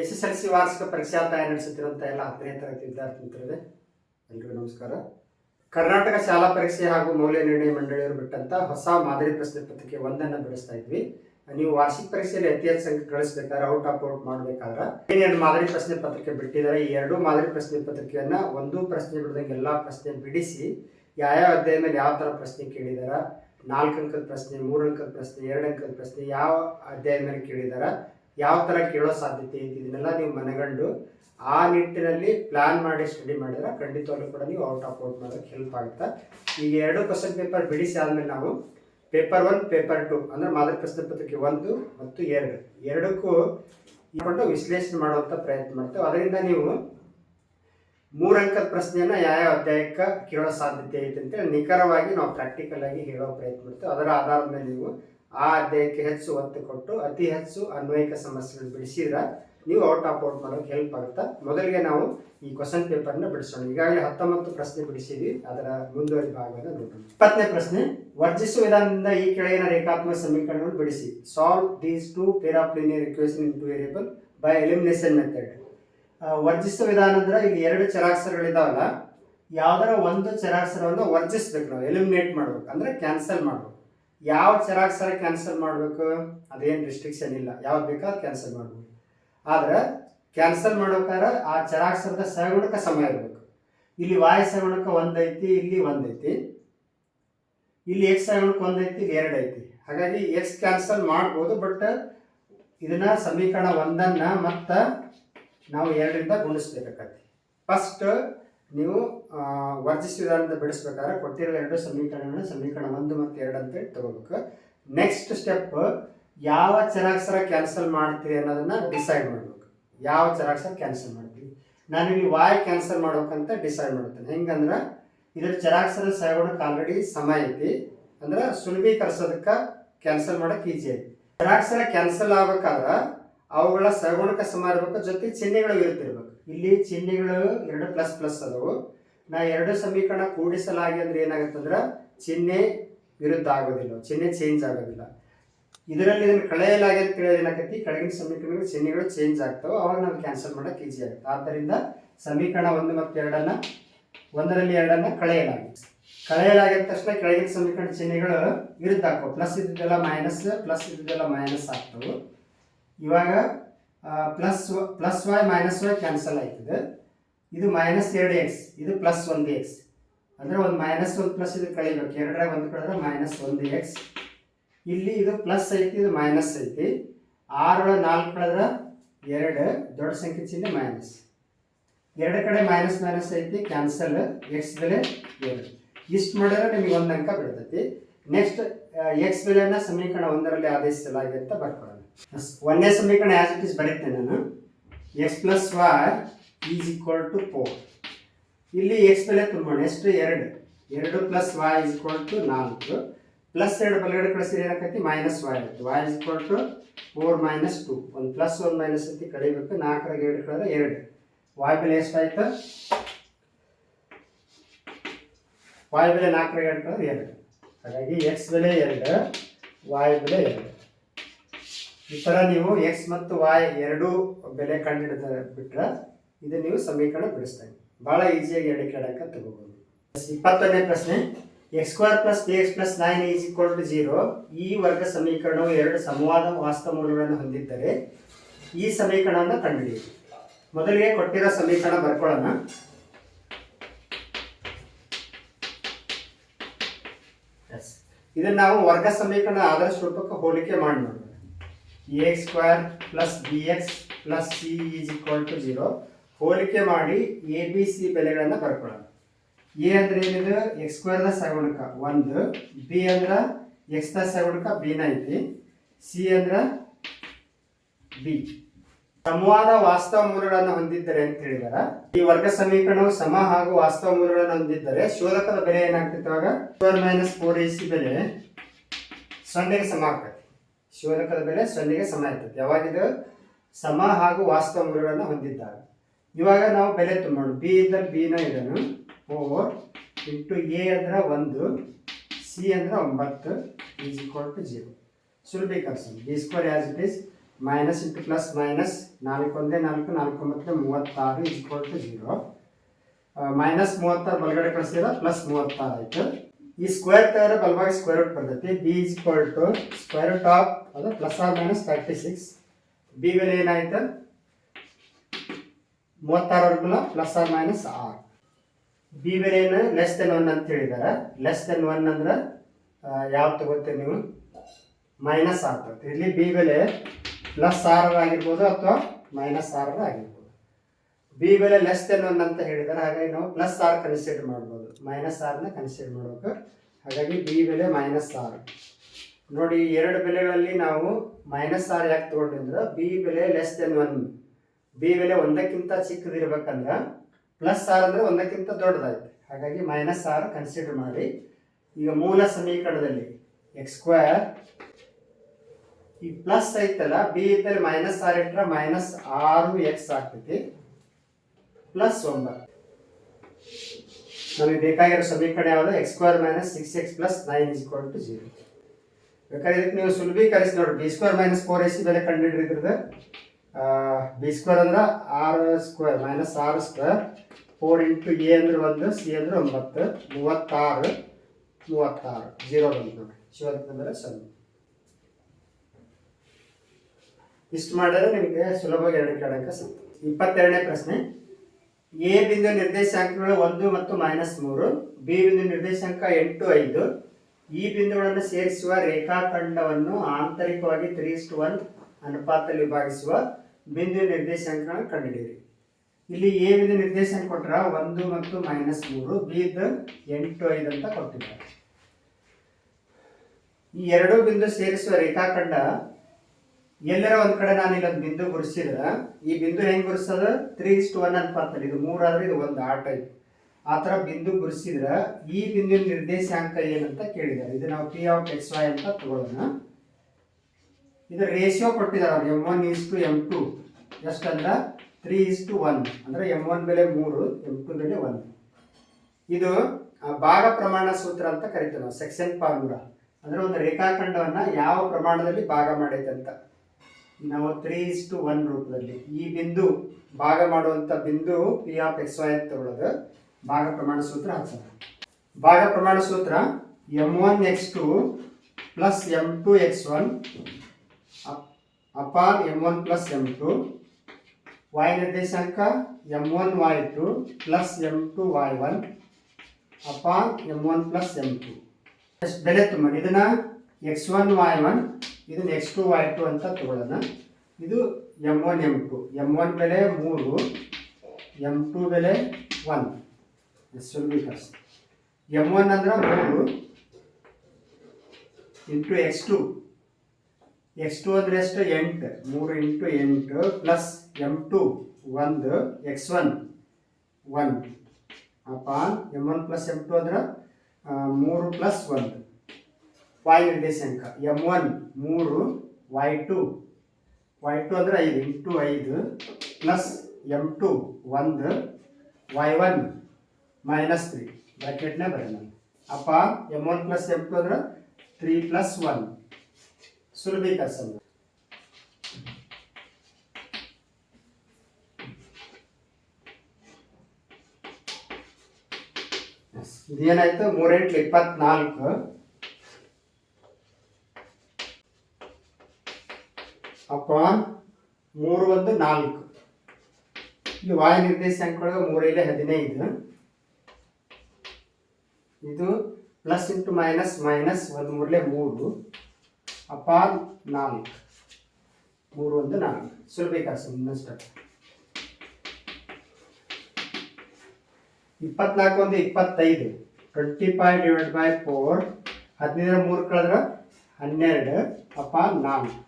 S S L C ವಾರ್ಷಿಕ ಪರೀಕ್ಷಾ ತಯಾರಿ ನಡೆಸುತ್ತಿರುವಂಥ ಎಲ್ಲ ಹತ್ತನೇ ತರಗತಿ ವಿದ್ಯಾರ್ಥಿ ಮಿತ್ರರೇ, ಎಲ್ರಿಗೂ ನಮಸ್ಕಾರ. ಕರ್ನಾಟಕ ಶಾಲಾ ಪರೀಕ್ಷೆ ಹಾಗೂ ಮೌಲ್ಯ ನಿರ್ಣಯ ಮಂಡಳಿಯವರು ಬಿಟ್ಟಂತ ಹೊಸ ಮಾದರಿ ಪ್ರಶ್ನೆ ಪತ್ರಿಕೆ ಒಂದನ್ನು ಬಿಡಿಸ್ತಾ ಇದ್ವಿ. ನೀವು ವಾರ್ಷಿಕ ಪರೀಕ್ಷೆಯಲ್ಲಿ ಅತಿ ಹೆಚ್ಚು ಸಂಖ್ಯೆ ಗಳಿಸಬೇಕಾದ್ರೆ ಔಟ್ ಆಫ್ ಔಟ್ ಮಾಡಬೇಕಾದ್ರೆ ಏನೇನು ಮಾದರಿ ಪ್ರಶ್ನೆ ಪತ್ರಿಕೆ ಬಿಟ್ಟಿದ್ದಾರೆ. ಈ ಎರಡು ಮಾದರಿ ಪ್ರಶ್ನೆ ಪತ್ರಿಕೆಯನ್ನ ಒಂದು ಪ್ರಶ್ನೆ ಬಿಡದಂಗೆ ಎಲ್ಲ ಪ್ರಶ್ನೆ ಬಿಡಿಸಿ ಯಾವ್ಯಾವ ಅಧ್ಯಾಯ ಮೇಲೆ ಯಾವ ಥರ ಪ್ರಶ್ನೆ ಕೇಳಿದಾರ, ನಾಲ್ಕು ಅಂಕದ ಪ್ರಶ್ನೆ, ಮೂರು ಅಂಕದ ಪ್ರಶ್ನೆ, ಎರಡು ಅಂಕದ ಪ್ರಶ್ನೆ ಯಾವ ಅಧ್ಯಾಯ ಮೇಲೆ ಕೇಳಿದಾರ ಯಾವ ಥರ ಕೇಳೋ ಸಾಧ್ಯತೆ ಐತಿ ಇದನ್ನೆಲ್ಲ ನೀವು ಮನಗಂಡು ಆ ನಿಟ್ಟಿನಲ್ಲಿ ಪ್ಲಾನ್ ಮಾಡಿ ಸ್ಟಡಿ ಮಾಡಿದ್ರೆ ಖಂಡಿತವಾಗ್ಲೂ ಕೂಡ ನೀವು ಔಟ್ ಆಫ್ ಔಟ್ ಮಾಡೋಕ್ಕೆ ಹೆಲ್ಪ್ ಆಗುತ್ತೆ. ಈಗ ಎರಡು ಕ್ವಶನ್ ಪೇಪರ್ ಬಿಡಿಸಿ ಆದಮೇಲೆ ನಾವು ಪೇಪರ್ ಒನ್ ಪೇಪರ್ ಟು ಅಂದ್ರೆ ಮಾದರಿ ಪ್ರಶ್ನೆ ಪತ್ರಿಕೆ ಒಂದು ಮತ್ತು ಎರಡು. ಎರಡಕ್ಕೂ ಇಟ್ಕೊಂಡು ವಿಶ್ಲೇಷಣೆ ಮಾಡುವಂಥ ಪ್ರಯತ್ನ ಮಾಡ್ತೇವೆ. ಅದರಿಂದ ನೀವು ಮೂರು ಅಂಕದ ಪ್ರಶ್ನೆಯನ್ನ ಯಾವ ಅಧ್ಯಾಯಕ್ಕೆ ಕೇಳೋ ಸಾಧ್ಯತೆ ಐತೆ ಅಂತೇಳಿ ನಿಖರವಾಗಿ ನಾವು ಪ್ರಾಕ್ಟಿಕಲ್ ಆಗಿ ಹೇಳೋ ಪ್ರಯತ್ನ ಮಾಡ್ತೇವೆ. ಅದರ ಆಧಾರದ ಮೇಲೆ ನೀವು ಆ ಅಧ್ಯಾಯಕ್ಕೆ ಹೆಚ್ಚು ಒತ್ತು ಕೊಟ್ಟು ಅತಿ ಹೆಚ್ಚು ಅನ್ವಯಿಕ ಸಮಸ್ಯೆಗಳನ್ನು ಬಿಡಿಸಿದ್ರೆ ನೀವು ಔಟ್ ಆಫ್ ಔಟ್ ಮಾಡೋಕೆ ಹೆಲ್ಪ್ ಆಗುತ್ತೆ? ಮೊದಲಿಗೆ ನಾವು ಈ ಕ್ವಶನ್ ಪೇಪರ್ನ ಬಿಡಿಸೋಣ. ಈಗಾಗಲೇ ಹತ್ತೊಂಬತ್ತು ಪ್ರಶ್ನೆ ಬಿಡಿಸಿದ್ವಿ. ಅದರ ಮುಂದುವರಿದ ಭಾಗವನ್ನು ನೋಡೋಣ. ಇಪ್ಪತ್ತನೇ ಪ್ರಶ್ನೆ ವರ್ಜಿಸುವ ವಿಧಾನದಿಂದ ಈ ಕೆಳಗಿನ ರೇಖಾತ್ಮಕ ಸಮೀಕರಣಗಳು ಬಿಡಿಸಿ. Solve these two linear equation in two variable by elimination method ವರ್ಜಿಸುವ ವಿಧಾನ ಅಂದ್ರೆ ಇಲ್ಲಿ ಎರಡು ಚರಾಕ್ಷರಗಳಿದಾವಲ್ಲ, ಯಾವ್ದಾರ ಒಂದು ಚರಾಕ್ಷರವನ್ನು ವರ್ಜಿಸ್ಬೇಕು ನಾವು. ಎಲಿಮಿನೇಟ್ ಮಾಡ್ಬೇಕು. ಅಂದ್ರೆ ಕ್ಯಾನ್ಸಲ್ ಮಾಡ್ಬೇಕು. ಯಾವ ಚರಾಕ್ಷರ ಕ್ಯಾನ್ಸಲ್ ಮಾಡಬೇಕು? ಅದೇನು ರಿಸ್ಟ್ರಿಕ್ಷನ್ ಇಲ್ಲ. ಯಾವ್ದು ಬೇಕಾದ್ರೆ ಕ್ಯಾನ್ಸಲ್ ಮಾಡ್ಬೋದು. ಆದ್ರೆ ಕ್ಯಾನ್ಸಲ್ ಮಾಡ್ಬೇಕಾದ್ರೆ ಆ ಚರಾಕ್ಷರದ ಸಗುಣಕ್ಕೆ ಸಮಯ ಇರಬೇಕು. ಇಲ್ಲಿ ವಾಯು ಸಗುಣಕ್ಕೆ ಒಂದೈತಿ ಇಲ್ಲಿ ಒಂದೈತಿ ಇಲ್ಲಿ ಎಕ್ಸ್ ಸಗುಣಕ್ಕೆ ಒಂದೈತಿ ಇಲ್ಲಿ ಎರಡು ಐತಿ. ಹಾಗಾಗಿ ಎಕ್ಸ್ ಕ್ಯಾನ್ಸಲ್ ಮಾಡ್ಬೋದು ಬಟ್ ಇದನ್ನ ಸಮೀಕರಣ ಒಂದನ್ನ ಮತ್ತ ನಾವು ಎರಡರಿಂದ ಗುಣಿಸ್ಬೇಕಾಗತ್ತೆ. ಫಸ್ಟ್ ನೀವು ಆ, ಅಂತ ಬಿಡಿಸ್ಬೇಕಾದ್ರೆ ಕೊಟ್ಟಿರೋ ಎರಡು ಸಮೀಕರಣಗಳನ್ನ ಸಮೀಕರಣ ಒಂದು ಮತ್ತು ಎರಡು ಅಂತೇಳಿ ತಗೋಬೇಕು. ನೆಕ್ಸ್ಟ್ ಸ್ಟೆಪ್ ಯಾವ ಚರಾಕ್ಷರ ಕ್ಯಾನ್ಸಲ್ ಮಾಡ್ತೀರಿ ಅನ್ನೋದನ್ನ ಡಿಸೈಡ್ ಮಾಡಬೇಕು. ಯಾವ ಚರಾಕ್ಷರ ಕ್ಯಾನ್ಸಲ್ ಮಾಡ್ತೀವಿ ನಾನು ಇಲ್ಲಿ ವಾಯ್ ಕ್ಯಾನ್ಸಲ್ ಮಾಡ್ಬೇಕಂತ ಡಿಸೈಡ್ ಮಾಡ್ತೇನೆ. ಹೆಂಗಂದ್ರೆ ಇದ್ರ ಚರಾಕ್ಷರ ಸಹಗುಣಕ್ಕೆ ಆಲ್ರೆಡಿ ಸಮ ಐತಿ. ಅಂದ್ರೆ ಸುಲಭೀಕರಿಸೋದಕ್ಕೆ ಕ್ಯಾನ್ಸಲ್ ಮಾಡೋಕೆ ಈಜಿ ಐತಿ. ಚರಾಕ್ಷರ ಕ್ಯಾನ್ಸಲ್ ಆಗ್ಬೇಕಾದ್ರೆ ಅವುಗಳ ಸಗುಣಕ ಸಮ ಇರ್ಬೇಕು ಜೊತೆ ಚಿಹ್ನೆಗಳು ಇರುತ್ತಿರ್ಬೇಕು. ಇಲ್ಲಿ ಚಿಹ್ನೆಗಳು ಎರಡು ಪ್ಲಸ್ ಪ್ಲಸ್ ಅದವು. ನಾ ಎರಡು ಸಮೀಕರಣ ಕೂಡಿಸಲಾಗಿ ಅಂದ್ರೆ ಏನಾಗುತ್ತೆ ಅಂದ್ರೆ ಚಿಹ್ನೆ ವಿರುದ್ಧ ಆಗೋದಿಲ್ಲ, ಚಿಹ್ನೆ ಚೇಂಜ್ ಆಗೋದಿಲ್ಲ. ಇದರಲ್ಲಿ ಇದನ್ನು ಕಳೆಯಲಾಗಿ ಅಂತ ಹೇಳಿದ್ರೆ ಏನಾಗತ್ತಿ? ಕೆಳಗಿನ ಸಮೀಕರಣಗಳು, ಚಿಹ್ನೆಗಳು ಚೇಂಜ್ ಆಗ್ತಾವೆ. ಅವಾಗ ನಾವು ಕ್ಯಾನ್ಸಲ್ ಮಾಡೋಕೆ ಈಜಿ ಆಗುತ್ತೆ. ಆದ್ದರಿಂದ ಸಮೀಕರಣ ಒಂದು ಮತ್ತು ಎರಡನ್ನ, ಒಂದರಲ್ಲಿ ಎರಡನ್ನ ಕಳೆಯಲಾಗಿ. ಕಳೆಯಲಾಗಿದ ತಕ್ಷಣ ಕೆಳಗಿನ ಸಮೀಕರಣ ಚಿಹ್ನೆಗಳು ವಿರುದ್ಧ ಆಗ್ತವೆ. ಪ್ಲಸ್ ಇದ್ದಿದ್ದೆಲ್ಲ ಮೈನಸ್ ಪ್ಲಸ್ ಇದ್ದಿದ್ದೆಲ್ಲ ಮೈನಸ್ ಆಗ್ತವೆ. ಇವಾಗ plus plus y minus y cancel ಆಯ್ತದೆ. ಇದು ಮೈನಸ್ ಎರಡು ಎಕ್ಸ್ ಇದು ಪ್ಲಸ್ ಒಂದು ಎಕ್ಸ್ ಅಂದರೆ ಒಂದು ಮೈನಸ್ ಒಂದು ಪ್ಲಸ್ ಇದು ಕಳಿಬೇಕು. ಎರಡರಾಗ ಒಂದು ಕಳೆದ್ರೆ ಮೈನಸ್ ಒಂದು ಎಕ್ಸ್ ಇಲ್ಲಿ ಇದು ಪ್ಲಸ್ ಐತಿ, ಇದು ಮೈನಸ್ ಐತಿ. ಆರೊಳಗೆ ನಾಲ್ಕು ಕಳೆದ್ರೆ ಎರಡು, ದೊಡ್ಡ ಸಂಖ್ಯೆ ಚಿಹ್ನೆ ಮೈನಸ್ ಎರಡು ಕಡೆ ಮೈನಸ್ ಮೈನಸ್ ಐತಿ ಕ್ಯಾನ್ಸಲ್ ಎಕ್ಸ್ ಬೆಲೆ ಎರಡು. ಇಷ್ಟು ಮಾಡಿದ್ರೆ ನಿಮಗೆ ಒಂದು ಅಂಕ ಬಿಡ್ತೈತಿ. ನೆಕ್ಸ್ಟ್ ಎಕ್ಸ್ ಬೆಲೆಯನ್ನು ಸಮೀಕರಣ ಒಂದರಲ್ಲಿ ಆದೇಶಿಸಲಾಗಿದೆ ಅಂತ ಬರ್ಕೊಳ್ಳೋಣ. ಒಂದನೇ ಸಮೀಕರಣ ಆಸ್ ಇಟ್ ಇಸ್ ಬರೀತೇನೆ ನಾನು. X plus y is equal to four ಇಲ್ಲಿ ಎಕ್ಸ್ ಬೆಲೆ ತುಂಬೋಣ ಎಷ್ಟು? ಎರಡು. ಎರಡು plus y is equal to ನಾಲ್ಕು. ಪ್ಲಸ್ ಎರಡು ಬಲಗಡೆ ಕಳಿಸಿದ್ರೆ ಏನಾಕೈತಿ ಮೈನಸ್ ವಾಯ್ ಆಯ್ತು y is equal to four minus two ಒಂದು ಪ್ಲಸ್ ಒಂದು ಮೈನಸ್ ಐತಿ ಕಳಿಬೇಕು. ನಾಲ್ಕರಾಗ ಎರಡು ಕಳೆದ್ರೆ ಎರಡು. ವಾಯ್ ಬೆಲೆ ಎಷ್ಟಾಯ್ತು? ವಾಯ್ ಬೆಲೆ ನಾಲ್ಕರಾಗ ಎರಡು ಕಳೆದ್ರೆ ಎರಡು. ಹಾಗಾಗಿ ಎಕ್ಸ್ ಬೆಲೆ ಎರಡು ವಾಯ್ ಬೆಲೆ ಎರಡು. ಈ ಥರ ನೀವು ಎಕ್ಸ್ ಮತ್ತು ವಾಯ್ ಎರಡೂ ಬೆಲೆ ಕಂಡುಹಿಡಿದ ಬಿಟ್ರೆ ಇದು ನೀವು ಸಮೀಕರಣ ಬಿಡಿಸ್ತಾರೆ ಭಾಳ ಈಸಿಯಾಗಿ ಎಡಕ್ಕೆ ಎಡಕ್ಕೆ ತಗೋಬೋದು. ಇಪ್ಪತ್ತೊಂದನೇ ಪ್ರಶ್ನೆ. X square plus b x plus nine is equal to zero ಈ ವರ್ಗ ಸಮೀಕರಣವು ಎರಡು ಸಮವಾದ ವಾಸ್ತವ ಮೂಲಗಳನ್ನು ಹೊಂದಿದ್ದರೆ ಈ ಸಮೀಕರಣವನ್ನು ಕಂಡುಹಿಡಿಯಿರಿ. ಮೊದಲಿಗೆ ಕೊಟ್ಟಿರೋ ಸಮೀಕರಣ ಬರ್ಕೊಳ್ಳೋಣ. ಇದನ್ನ ನಾವು ವರ್ಗ ಸಮೀಕರಣ ಆದರ್ಶ ರೂಪಕ್ಕೆ ಹೋಲಿಕೆ ಮಾಡಿ ನೋಡೋಣ. A x square plus b x plus c is equal to zero ಹೋಲಿಕೆ ಮಾಡಿ ಎ ಬಿ ಸಿ ಬೆಲೆಗಳನ್ನು ಬರ್ಕೊಳ್ಳೋಣ. ಎ ಅಂದ್ರೆ ಏನಿದೆ? ಎಕ್ಸ್ ಸ್ಕ್ವೇರ್ದ ಸಗುಣಕ ಒಂದು ಬಿ ಅಂದ್ರೆ ಎಕ್ಸ್ ದ ಸಗುಣಕ ಬಿನ ಐತಿ. ಸಿ ಅಂದ್ರೆ ಬಿ ಸಮವಾದ ವಾಸ್ತವ ಮೂಲಗಳನ್ನು ಹೊಂದಿದ್ದರೆ ಅಂತ ಹೇಳಿದಾರ. ಈ ವರ್ಗ ಸಮೀಕರಣವು ಸಮ ಹಾಗೂ ವಾಸ್ತವ ಮೂಲಗಳನ್ನು ಹೊಂದಿದ್ದರೆ ಶೋಧಕದ ಬೆಲೆ ಏನಾಗ್ತಿತ್ತು ಆಗ square minus four a c ಬೆಲೆ ಸೊನ್ನೆಗೆ ಸಮ ಆಗ್ತೈತಿ. ಶೋಧಕದ ಬೆಲೆ ಸೊನ್ನೆಗೆ ಸಮ ಇರ್ತದೆ. ಯಾವಾಗಿದು ಸಮ ಹಾಗೂ ವಾಸ್ತವ ಮೂಲಗಳನ್ನು ಹೊಂದಿದ್ದಾರೆ. ಇವಾಗ ನಾವು ಬೆಲೆ ತುಂಬೋಣ ಬಿ ಇದ್ದರೆ ಬಿನ ಇದನ್ನು ಫೋರ್ ಇಂಟು ಎ ಅಂದ್ರೆ ಒಂದು ಸಿ ಅಂದ್ರೆ ಒಂಬತ್ತು is equal to zero ಸುಲಭೀಕರಿಸೋಣ. B square as it is minus into plus minus ನಾಲ್ಕು ಒಂದೇ ನಾಲ್ಕು ನಾಲ್ಕು ಒಂಬತ್ತು ಮೂವತ್ತಾರು ಈಕ್ವಲ್ ಟು ಜೀರೋ ಮೈನಸ್ ಮೂವತ್ತಾರು ಬಲಗಡೆ ಕಳಿಸಿದ್ರೆ ಪ್ಲಸ್ ಮೂವತ್ತಾರು ಆಯ್ತು. ಈ ಸ್ಕ್ವೇರ್ ತೆಗೆದ್ರೆ ಬಲವಾಗಿ ಸ್ಕ್ವೇರ್ ರೂಟ್ ಬರ್ತೈತಿ. B is equal to square root of ಅದು plus R minus thirty six b ಬೆಲೆ ಏನಾಯ್ತು ಮೂವತ್ತಾರವರೆಗೂ ಪ್ಲಸ್ ಆರ್ ಮೈನಸ್ ಆರ್. ಬಿ ಬೆಲೆ ಏನು? ಲೆಸ್ ದೆನ್ ಒನ್ ಅಂತ ಹೇಳಿದ್ದಾರೆ ಲೆಸ್ ದೆನ್ ಒನ್ ಅಂದ್ರೆ ಯಾವ್ದು ತಗೋತೀರಿ ನೀವು? ಮೈನಸ್ ಆರ್ ತಗೋತೀರಿ. ಇಲ್ಲಿ ಬಿ ಬೆಲೆ ಪ್ಲಸ್ ಆರ್ ಆಗಿರ್ಬೋದು ಅಥವಾ ಮೈನಸ್ ಆರ್ ಆಗಿರ್ಬೋದು ಬಿ ಬೆಲೆ ಲೆಸ್ ದೆನ್ ಒನ್ ಅಂತ ಹೇಳಿದ್ದಾರೆ. ಹಾಗಾಗಿ ನಾವು ಪ್ಲಸ್ ಆರ್ ಕನ್ಸಿಡರ್ ಮಾಡ್ಬೋದು. ಮೈನಸ್ ಆರ್ನ ಕನ್ಸಿಡರ್ ಮಾಡಬೇಕು. ಹಾಗಾಗಿ ಬಿ ಬೆಲೆ ಮೈನಸ್ ಆರ್ ನೋಡಿ, ಎರಡು ಬೆಲೆಗಳಲ್ಲಿ ನಾವು ಮೈನಸ್ ಆರ್ ಯಾಕೆ ತಗೊಂಡ್ವಿ ಅಂದ್ರೆ ಬಿ ಬೆಲೆ ಲೆಸ್ ದೆನ್ ಒನ್ ಬಿ ಬೆಲೆ ಒಂದಕ್ಕಿಂತ ಚಿಕ್ಕದಿರ್ಬೇಕಂದ್ರೆ ಪ್ಲಸ್ ಆರ್ ಅಂದ್ರೆ ಒಂದಕ್ಕಿಂತ ದೊಡ್ಡದಾಯ್ತು. ಹಾಗಾಗಿ ಮೈನಸ್ ಆರ್ ಕನ್ಸಿಡರ್ ಮಾಡಿ. ಈಗ ಮೂಲ ಸಮೀಕರಣದಲ್ಲಿ ಎಕ್ಸ್ ಸ್ಕ್ವೇರ್ ಈ ಪ್ಲಸ್ ಐತಲ್ಲ ಬಿ ಇದ್ದಲ್ಲಿ ಮೈನಸ್ ಆರ್ ಇಟ್ರೆ ಮೈನಸ್ ಆರು ಎಕ್ಸ್ ಆಗ್ತೈತಿ. ಪ್ಲಸ್ ಒಂಬತ್ತು ನಮಗೆ ಬೇಕಾಗಿರೋ ಸಮೀಕರಣ ಯಾವುದು x square minus six x plus nine is equal to zero ಬೇಕಾದ್ರೆ ಇದಕ್ಕೆ ನೀವು ಸುಲಭೀಕರಿಸಿ ನೋಡಿ b square minus four S ಬೆಲೆ ಕಂಡುಹಿಡಿದ್ರದ್ದು ಬಿ ಸ್ಕ್ವೇರ್ ಅಂದ್ರೆ ಆರು ಸ್ಕ್ವೇರ್ ಮೈನಸ್ ಆರು ಸ್ಕ್ವೇರ್ ಫೋರ್ ಇಂಟು ಎ ಅಂದ್ರೆ ಒಂದು ಸಿ ಅಂದ್ರೆ ಒಂಬತ್ತು, ಮೂವತ್ತಾರು ಮೂವತ್ತಾರು ಜೀರೋ ಬಂತು ನೋಡಿ. ಅಂದರೆ ಸೊನ್ನೆ ಇಷ್ಟು ಮಾಡಿದ್ರೆ ನಿಮಗೆ ಸುಲಭವಾಗಿ ಎರಡು ಕೇಳಕ್ಕೆ ಸಿಗ್ತದೆ ಇಪ್ಪತ್ತೆರಡನೇ ಪ್ರಶ್ನೆ. ಎ ಬಿಂದು ನಿರ್ದೇಶಾಂಕಗಳು ಒಂದು ಮತ್ತು ಮೈನಸ್ ಮೂರು ಬಿ ಬಿಂದು ನಿರ್ದೇಶಾಂಕ ಎಂಟು ಐದು. ಈ ಬಿಂದುಗಳನ್ನು ಸೇರಿಸುವ ರೇಖಾಖಂಡವನ್ನು ಆಂತರಿಕವಾಗಿ ತ್ರೀ ಇಷ್ಟು ಒನ್ ಅನುಪಾತದಲ್ಲಿ ವಿಭಾಗಿಸುವ ಬಿಂದು ನಿರ್ದೇಶಾಂಕಗಳನ್ನು ಕಂಡುಹಿಡಿಯಿರಿ ಇಲ್ಲಿ ಎ ಬಿಂದು ನಿರ್ದೇಶಾಂಕ ಕೊಟ್ಟರೆ ಒಂದು ಮತ್ತು ಮೈನಸ್ ಮೂರು ಬಿ ಇದ್ದು ಎಂಟು ಐದು ಅಂತ ಕೊಟ್ಟಿದ್ದಾರೆ. ಈ ಎರಡು ಬಿಂದು ಸೇರಿಸುವ ರೇಖಾಖಂಡ ಎಲ್ಲರ ಒಂದ್ ಕಡೆ ನಾನು ಇಲ್ಲೊಂದು ಬಿಂದು ಗುರುಸಿದ್ರೆ. ಈ ಬಿಂದು ಹೆಂಗ್ ಗುರ್ಸದ? ತ್ರೀ ಇಷ್ಟು ಒನ್ ಅನ್ಪಾತಲ್ಲಿ ಇದು ಮೂರಾದ್ರೆ ಇದು ಒಂದು ಆಟ ಟೈಪ್ ಆ ಥರ ಬಿಂದು ಗುರ್ಸಿದ್ರ. ಈ ಬಿಂದು ನಿರ್ದೇಶಾಂಕ ಏನಂತ ಕೇಳಿದ್ದಾರೆ. ಇದು ನಾವು ಪಿ ಆಫ್ ಎಕ್ಸ್ ವೈ ಅಂತ ತಗೊಳ್ಳೋಣ. ಇದು ರೇಷಿಯೋ ಕೊಟ್ಟಿದ್ದಾರೆ ಅವ್ರು. M one is to m two ಎಷ್ಟಂದ್ರೆ three is to one ಅಂದ್ರೆ ಎಂ ಒನ್ ಬೆಲೆ ಮೂರು ಎಂ ಟು ಬೆಲೆ ಒನ್ ಇದು ಭಾಗ ಪ್ರಮಾಣ ಸೂತ್ರ ಅಂತ ಕರಿತೀವಿ ನಾವು. ಸೆಕ್ಷನ್ ಫಾರ್ಮುಲಾ ಅಂದ್ರೆ ಒಂದು ರೇಖಾಖಂಡವನ್ನ ಯಾವ ಪ್ರಮಾಣದಲ್ಲಿ ಭಾಗ ಮಾಡೈತೆ ಅಂತ. ನಾವು ತ್ರೀ ಇಸ್ ಟು ಒನ್ ರೂಪದಲ್ಲಿ. ಈ ಬಿಂದು ಭಾಗ ಮಾಡುವಂತ ಬಿಂದು ಪಿ ಆಫ್ ಎಕ್ಸ್ ವೈ ಅಂತ ತಗೊಳ್ಳೋದು ಭಾಗ ಪ್ರಮಾಣ ಸೂತ್ರ ಹಚ್ಚೋಣ. ಭಾಗ ಪ್ರಮಾಣ ಸೂತ್ರ m one x two plus m two x one upon m one plus m two y ನಿರ್ದೇಶಾಂಕ m one y two plus m two y one upon m one plus m two ಬೆಲೆ ತುಂಬ ಇದನ್ನ x one y one ಇದನ್ನ x two y two ಅಂತ ತಗೊಳ್ಳೋಣ. ಇದು m one m two m one ಬೆಲೆ ಮೂರು ಎಂ ಟು ಬೆಲೆ ಒನ್ ಸುಲ್ಬೀಕರ್ಸ್ ಎಂ ಒನ್ ಅಂದ್ರೆ ಮೂರು into x two x two ಅಂದ್ರೆ ಎಷ್ಟು? ಎಂಟು. ಮೂರು ಇಂಟು ಎಂಟು ಪ್ಲಸ್ ಎಂ ಟು ಒಂದು x one one upon m one plus m two ಅಂದ್ರೆ ಮೂರು ಪ್ಲಸ್ ಒಂದು. ವೈ ನಿರ್ದೇಶಾಂಕ ಎಂ ಒನ್ ಮೂರು ವೈ ಟು ವೈ ಟು ಅಂದರೆ ಐದು ಇಂಟು ಐದು ಪ್ಲಸ್ ಎಂ ಟು ಒಂದು ವೈ ಒನ್ ಮೈನಸ್ ತ್ರೀ ಬ್ರಾಕೆಟ್ನೇ ಬರೋಣ. Upon m one plus m two ಅಂದ್ರೆ ತ್ರೀ ಪ್ಲಸ್ ಒನ್ ಸುಲಭೀಕರಿಸ ಇದೇನಾಯ್ತು? ಮೂರೆಂಟ್ಲು ಇಪ್ಪತ್ನಾಲ್ಕು. ಅಪಾನ್ ಮೂರು ಒಂದು ನಾಲ್ಕು. ಇಲ್ಲಿ ವಾಯು ನಿರ್ದೇಶಾಂಕದೊಳಗೆ ಮೂರೈಲೆ ಹದಿನೈದು. ಇದು ಪ್ಲಸ್ ಇಂಟು ಮೈನಸ್ ಮೈನಸ್ ಒಂದು ಮೂರಲೆ ಮೂರು. ಅಪಾನ್ ನಾಲ್ಕು. ಮೂರು ಒಂದು ನಾಲ್ಕು. ಸುಲಭಿಕಾಸ ಇನ್ನಷ್ಟು ಇಪ್ಪತ್ನಾಲ್ಕು ಒಂದು ಇಪ್ಪತ್ತೈದು. Twenty five divide by four ಹದಿನೈದರ ಮೂರು ಕಳೆದ್ರೆ ಹನ್ನೆರಡು. ಅಪಾನ್ ನಾಲ್ಕು.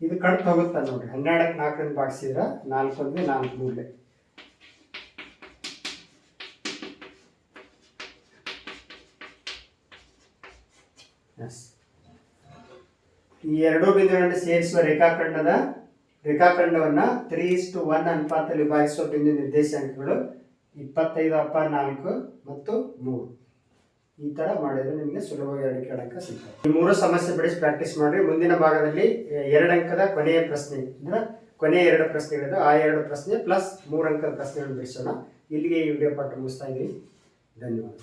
ಇದು ಕಡ್ತು ಹೋಗುತ್ತೆ ನೋಡ್ರಿ. ಹನ್ನೆರಡಕ್ಕೆ ನಾಲ್ಕರಿಂದ ಭಾಗಿಸಿದ್ರೆ ನಾಲ್ಕು ಒಂದು ನಾಲ್ಕು ಮೂರಲೆ ಎಸ್ ಈ ಎರಡೂ ಬಿಂದುಗಳನ್ನು ಸೇರಿಸುವ ರೇಖಾಖಂಡದ ರೇಖಾಖಂಡವನ್ನ ತ್ರೀ ಇಸ್ಟು ಒನ್ ಅನುಪಾತದಲ್ಲಿ ವಿಭಾಗಿಸುವ ಬಿಂದು ನಿರ್ದೇಶಾಂಕಗಳು ಇಪ್ಪತ್ತೈದು ಅಪ್ಪ ನಾಲ್ಕು ಮತ್ತು ಮೂರು. ಈ ತರ ಮಾಡಿದ್ರೆ ನಿಮಗೆ ಸುಲಭವಾಗಿ ಕೇಳೋಕೆ ಸಿಗುತ್ತೆ ಸಿಗ್ತದೆ. ಮೂರು ಸಮಸ್ಯೆ ಬಿಡಿಸಿ ಪ್ರಾಕ್ಟೀಸ್ ಮಾಡ್ರಿ. ಮುಂದಿನ ಭಾಗದಲ್ಲಿ ಎರಡು ಅಂಕದ ಕೊನೆಯ ಪ್ರಶ್ನೆ ಅಂದ್ರೆ ಕೊನೆಯ ಎರಡು ಪ್ರಶ್ನೆಗಳಿದ್ದು ಆ ಎರಡು ಪ್ರಶ್ನೆ ಪ್ಲಸ್ ಮೂರು ಅಂಕದ ಪ್ರಶ್ನೆಗಳನ್ನು ಬಿಡಿಸೋಣ. ಇಲ್ಲಿಗೆ ಈ ವಿಡಿಯೋ ಪಾಠ ಮುಗಿಸ್ತಾ ಇದ್ದೀವಿ ಧನ್ಯವಾದ.